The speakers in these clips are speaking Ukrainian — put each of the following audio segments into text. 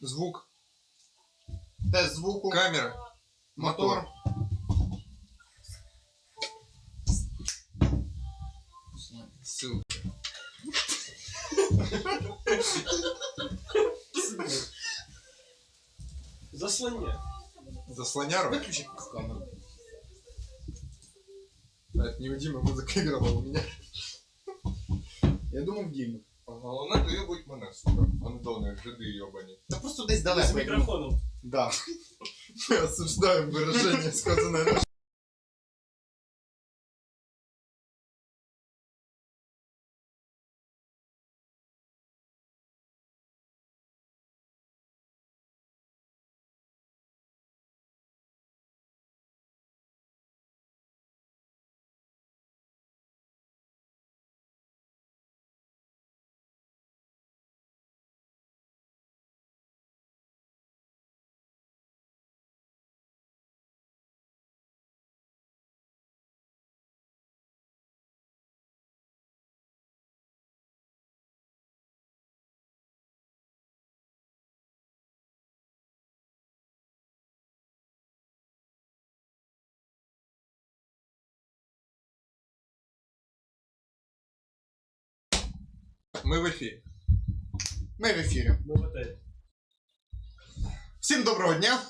Звук. Тест звуку. Камера. Мотор. Ссылка. Заслоня. Заслоняру. Выключи камеру. А это не у Димы музыка играла, у меня. Я думав Діму. Головне доїбуть мене, сука. Андони, жиди йобані. Та просто десь З далеко. я мікрофоном. Да. Мы осуждаем выражение, сказанное Мы в эфире. Ми в ефірі. Ми в отелі. Всім доброго дня.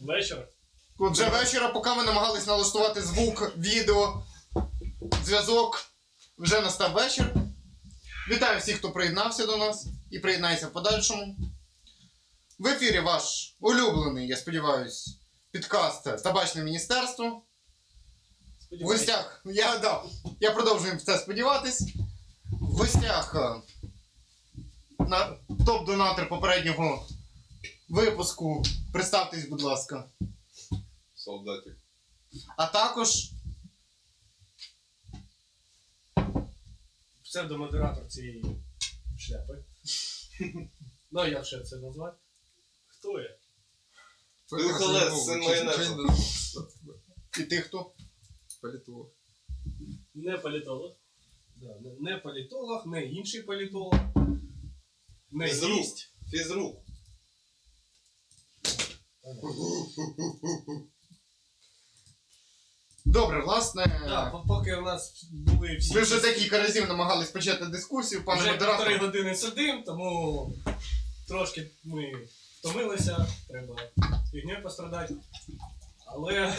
Вечір. Вже вечора, поки ми намагались налаштувати звук, відео, зв'язок. Вже настав вечір. Вітаю всіх, хто приєднався до нас і приєднається в подальшому. В ефірі ваш улюблений, я сподіваюсь, підкаст Табачне міністерство. В гостях, я, да, я продовжую в це сподіватись. В гостях е, на топ-донатор попереднього випуску. Представтесь, будь ласка. Солдатик. А також Псевдомодератор цієї шляпи. Ну, як ще це назвати? Хто я? Духолес, сын майонеза. і ти хто? Политолог. Не політолог. Да, не, політолог, не інший політолог. Не Фізрук. гість. Фізрук. Добре, власне. Да, по- поки у нас були всі. Ми вже декілька разів намагались почати дискусію, пане Вже півтори модератор. години сидим, тому трошки ми втомилися, треба фігньою пострадати. Але.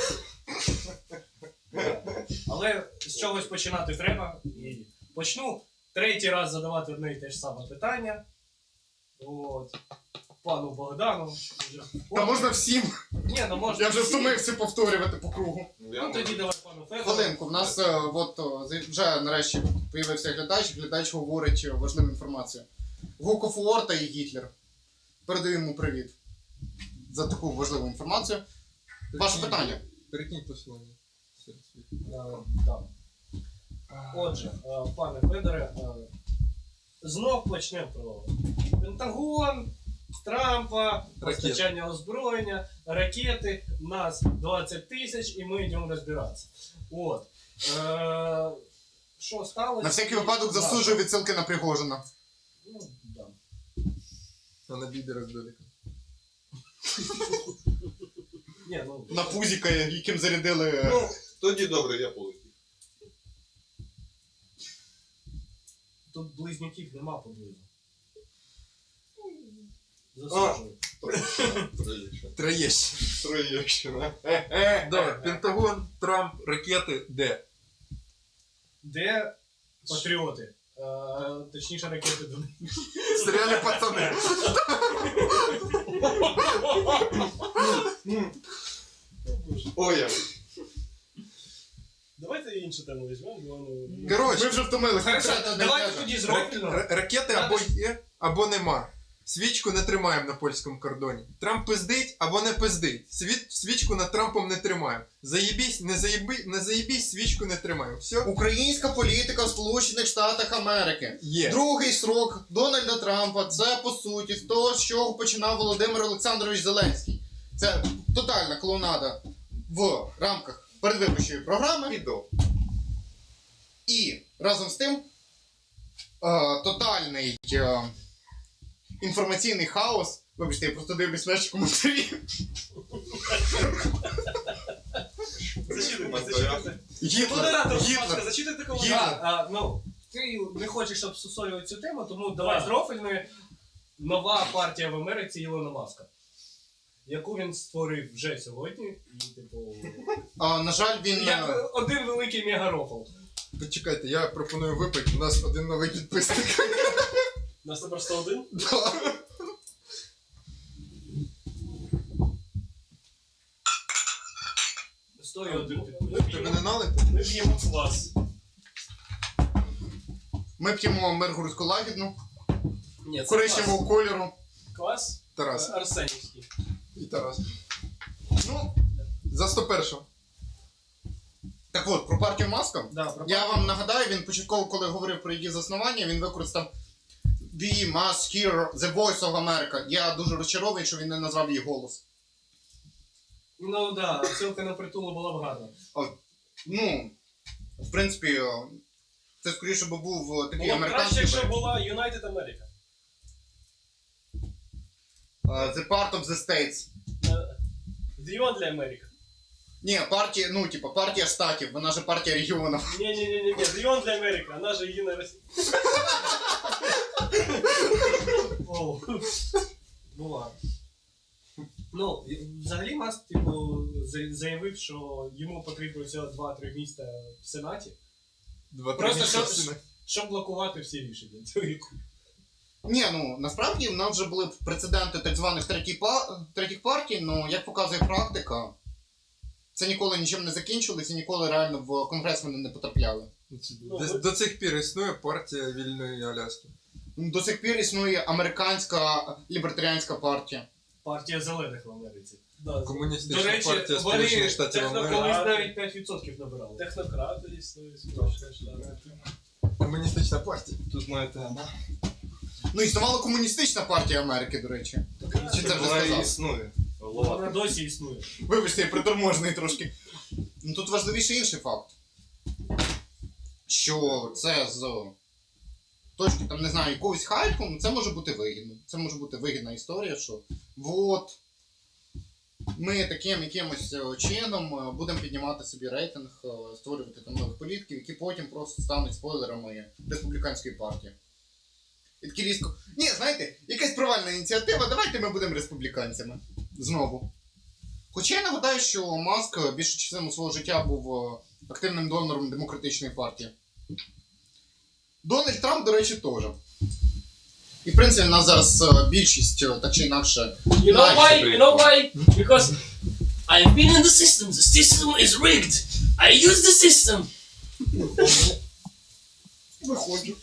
Але з чогось починати треба. І почну третій раз задавати одне і те ж саме питання. От. Пану Богдану. Та можна всім. Ні, ну можна. Я вже всім. втомився повторювати по кругу. Ну тоді давай пану Федору. Хвилинку, в нас е, от, о, з- вже нарешті появився глядач, глядач говорить е, важливу інформацію. Гуко Фуорта і Гітлер. Передаю йому привіт за таку важливу інформацію. Ваше питання. Перекинь послание. Е. Отже, е, пане Федоре, е, знов почнемо про Пентагон, Трампа, Ракети. постачання озброєння, ракети, нас 20 тисяч і ми йдемо розбиратися. От. Е, Що сталося? На всякий випадок засуджую відсилки на Пригожина. Ну, да. А на с Ні, ну, На пузіка, яким зарядили. Ну, тоді добре, я полетів. тут близнюків нема поблизу. Засуджую. Троєщина. Троещина. Троєщина. Да, Пентагон, Трамп, ракеты, Д. Де патріоти? Е, точніше, ракети до них. Стріляли пацани. Ой, я. Давайте іншу тему візьмемо. бо воно- Ми вже втомилися. Хорошо, одне давайте те тоді зробимо. ра- ракети або є, або нема. Свічку не тримаємо на польському кордоні. Трамп пиздить або не пиздить. Світ, свічку над Трампом не тримаємо. Заєбісь, не заєбі, не заєбісь, свічку не тримаємо. Все? Українська політика в Сполучених Штатах Америки. Є. Другий срок Дональда Трампа це по суті того, з чого починав Володимир Олександрович Зеленський. Це тотальна клоунада в рамках передвиборчої програми. Підо. І разом з тим е, тотальний е, інформаційний хаос Вибачте, я просто дивлюсь наші коментарі. Зачитайте, зачитайте. Гітлер. Модератор, будь Гітлер. ласка, зачитайте коментар. Ну, ти не хочеш обсусолювати цю тему, тому давай з рофельної. Нова партія в Америці Ілона Маска. Яку він створив вже сьогодні, і типу. А, на жаль, він. е, Як один великий мегарофл. Почекайте, я пропоную випити. У нас один новий підписник. У Нас це просто один? Да. Стоїть один Тебе не налити? Ми п'ємо клас. Ми п'ємо миргородську лагідну, Ні, це коричневого кольору. Клас. Тарас Арсенівський. І Тарас. Ну, За 101. так от, про партію Маска. Да, про- Я вам нагадаю, він початково, коли говорив про її заснування, він використав We must hear the voice of America. Я дуже розчарований, що він не назвав її голос. Ну да, ссылка на притулу була б гарна. Ну, в принципі, це скоріше би був такий Було б краще, американський. якщо варіант. була United America. Е, The part of the states. Е, Діон для Америки. Ні, партія, ну, типа, партія штатів, вона же партія регіонів. Не-не-не-не, Діон для Америки, вона же Єдина Росія. Оу. Була. Ну, взагалі Маск, типу, заявив, що йому потрібно всього 2-3 міста в Сенаті, Просто щоб блокувати всі рішення. Ні, ну насправді в нас вже були прецеденти так званих третій па... третіх партій, але як показує практика, це ніколи нічим не закінчилось і ніколи реально в конгрес вони не потрапляли. Ну, До, до цих пір існує партія вільної Аляски. До сих пір існує американська лібертаріанська партія. Партія зелених в Америці. Комуністична До речі, партія вони Сполучених Штатів Америки. колись навіть 5% набирали. Технократи існують, сполучені штати. Комуністична партія. Тут моя тема. Ну, існувала комуністична партія Америки, до речі. Чи це вже Вона сказав? існує. Вона досі існує. Вибачте, я приторможений трошки. Ну тут важливіший інший факт. Що це з точки, там, не знаю, якогось хайпу, ну це може бути вигідно. Це може бути вигідна історія, що от ми таким якимось е, чином е, будемо піднімати собі рейтинг, е, створювати там нових політиків, які потім просто стануть спойлерами республіканської партії. І такі різко. Ні, знаєте, якась провальна ініціатива, давайте ми будемо республіканцями. Знову. Хоча я нагадаю, що Маск більшу частину свого життя був е, активним донором демократичної партії. Дональд Трамп, до речі, теж. І в принципі, в нас зараз е, більшість, е, так чи інакше. You know why? You know why? Because I've been in the system. The system is rigged. I use the system. Виходжу.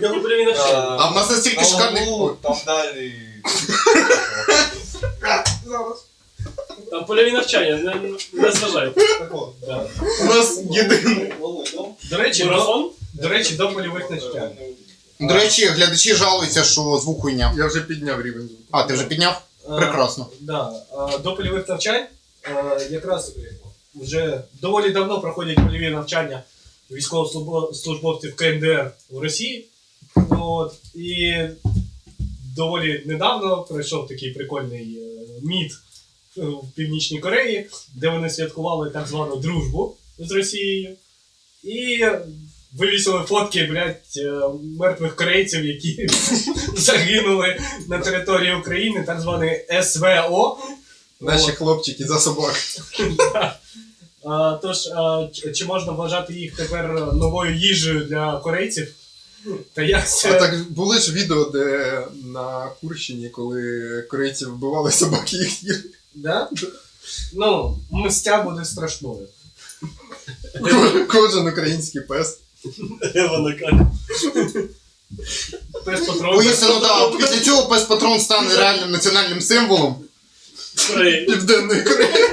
Я люблю він А в нас настільки шикарний. Ну, там далі. Там польові навчання, не, не зважай. Так от. У нас єдиний. До речі, до, до речі, до польових навчань. До речі, глядачі жалуються, що звук хуйня. Я вже підняв рівень звуку. А, ти вже підняв? Прекрасно. Да, е, до польових навчань е, якраз вже доволі давно проходять польові навчання військовослужбовців КНДР в Росії. От, і доволі недавно пройшов такий прикольний е, міт е, в Північній Кореї, де вони святкували так звану дружбу з Росією. І вивісили фотки, блядь, е, мертвих корейців, які загинули на території України, так званий СВО. Наші хлопчики за собак. А, тож, а, чи- чи можна вважати їх тепер новою їжею для корейців? Та як А так були ж відео, де на Курщині, коли корейці вбивали собак і їх їли. Да? Ну, мстя буде страшною. Ко- Кожен український пес. Вона як. Пес патрон. Поїсти, да, після цього пес патрон стане реальним національним символом Південної Кореї.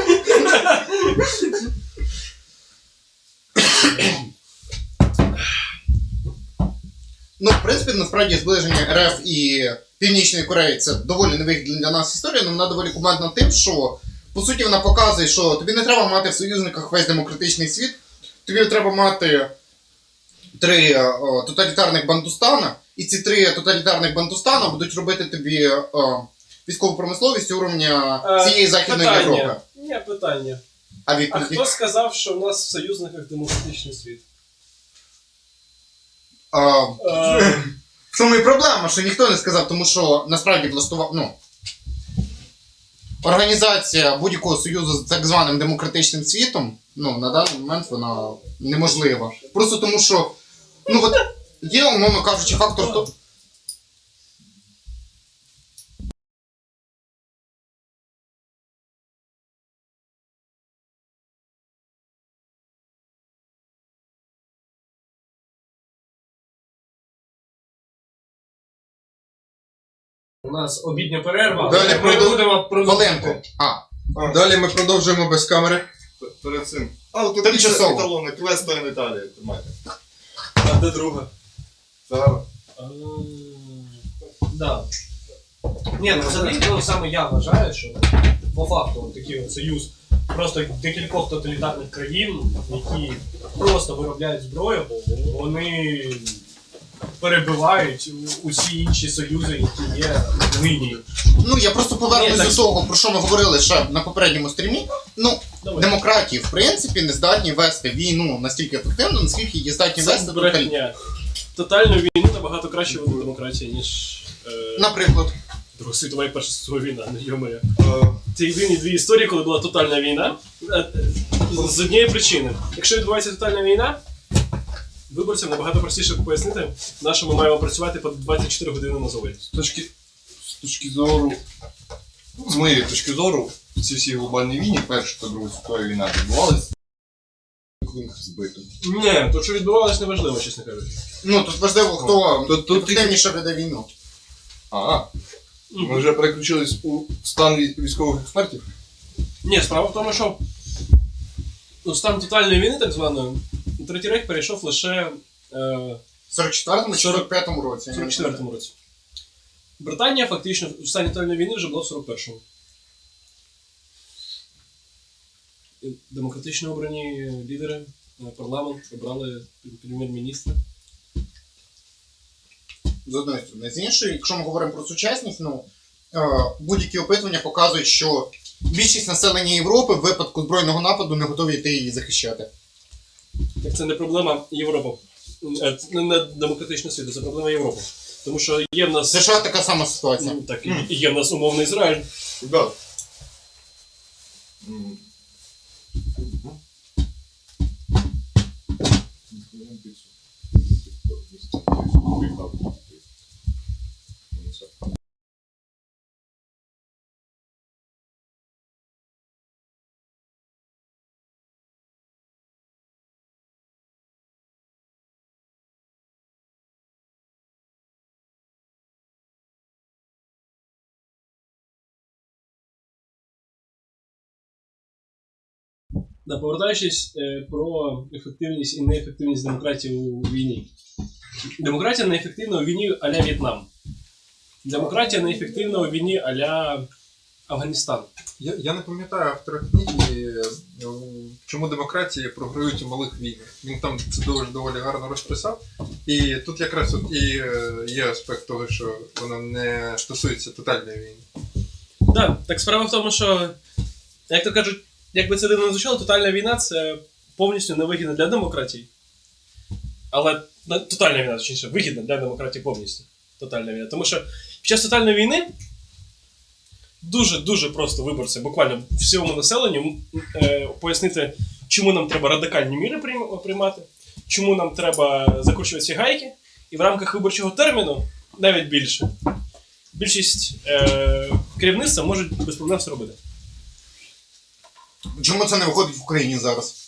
Ну, в принципі, насправді зближення РФ і Північної Кореї це доволі невигідна для нас історія, але вона доволі кумедна тим, що по суті вона показує, що тобі не треба мати в союзниках весь демократичний світ, тобі треба мати три е, о, тоталітарних бандустана, і ці три тоталітарних бандустана будуть робити тобі е, військову промисловість уровня Е, цієї Західної питання. Європи. Ні, питання. А А хто сказав, що в нас в союзниках демократичний світ? е, Е, В цьому і проблема, що ніхто не сказав, тому що насправді влаштував. Ну, організація будь-якого союзу з так званим демократичним світом, ну, на даний момент вона неможлива. Просто тому, що ну, от, є, умовно кажучи, фактор то. У нас обідня перерва. Далі ми продов- будемо Валенко. А, Далі ми продовжуємо без камери. Перед цим. А, от Тимчасово. тут еталони, квеста і Італія, тримайте. А де друга? Зараз. Да. Ні, ну взагалі, ну саме я вважаю, що по факту от такий от союз просто декількох тоталітарних країн, які просто виробляють зброю, вони перебивають усі інші союзи, які є нині. ну я просто повернусь до того, про що ми говорили ще на попередньому стрімі. Ну, Давай. демократії, в принципі, не здатні вести війну настільки ефективно, наскільки її здатні Це вести брехня. Тотальну війну набагато краще веде демократія, ніж е, Наприклад, Друга світова і Перша світова війна, не йомає. Е, Це єдині дві історії, коли була тотальна війна. Е, е, З однієї причини. Якщо відбувається тотальна війна, виборцям набагато простіше пояснити, на що ми маємо працювати по 24 години на заводі. З точки, з точки зору, з моєї точки зору, ці всі глобальні війни, Перша та Друга світова війна відбувалися. Їх збито. Ні, то що відбувалось, неважливо, чесно кажучи. ну тут важливо, хто Тут, тут тільки... ефективніше веде війну. А, ми вже переключились у стан військових експертів. Ні, справа в тому, що ну, стан тотальної війни, так званої, Третій рейх перейшов лише е, В 44-му, 45-му році. в 44-му році. Британія фактично в стані тотальної війни вже була в 41-му. І Демократично обрані лідери, е, парламент обрали прем'єр-міністра. з одної сторони. З іншої, якщо ми говоримо про сучасність, ну е, будь-які опитування показують, що більшість населення Європи в випадку збройного нападу не готові йти її захищати. Так це не проблема Європи. Е, Це не демократична світу, це проблема Європи. Тому що є в нас. США така сама ситуація. Ну, так, і є в нас умовний Ізраїль. Да. М. Да, повертаючись е, про ефективність і неефективність демократії у війні. Демократія неефективна у війні а-ля В'єтнам. Демократія неефективна у війні а-ля Афганістан. Я, я не пам'ятаю автора книги, е, чому демократії програють у малих війнах. Він там це дуже доволі гарно розписав. І тут якраз от і е, є аспект того, що воно не стосується тотальної війни. Так, так справа в тому, що, як то кажуть, як би це дивно звучало, тотальна війна це повністю невигідна для демократії. Але тотальна війна, точніше, вигідна для демократії повністю. Тотальна війна. Тому що під час тотальної війни дуже-дуже просто виборці, буквально всьому населенню е, пояснити, чому нам треба радикальні міри приймати, чому нам треба закручувати ці гайки, і в рамках виборчого терміну навіть більше. Більшість е, керівництва можуть без проблем робити. Чому це не виходить в Україні зараз?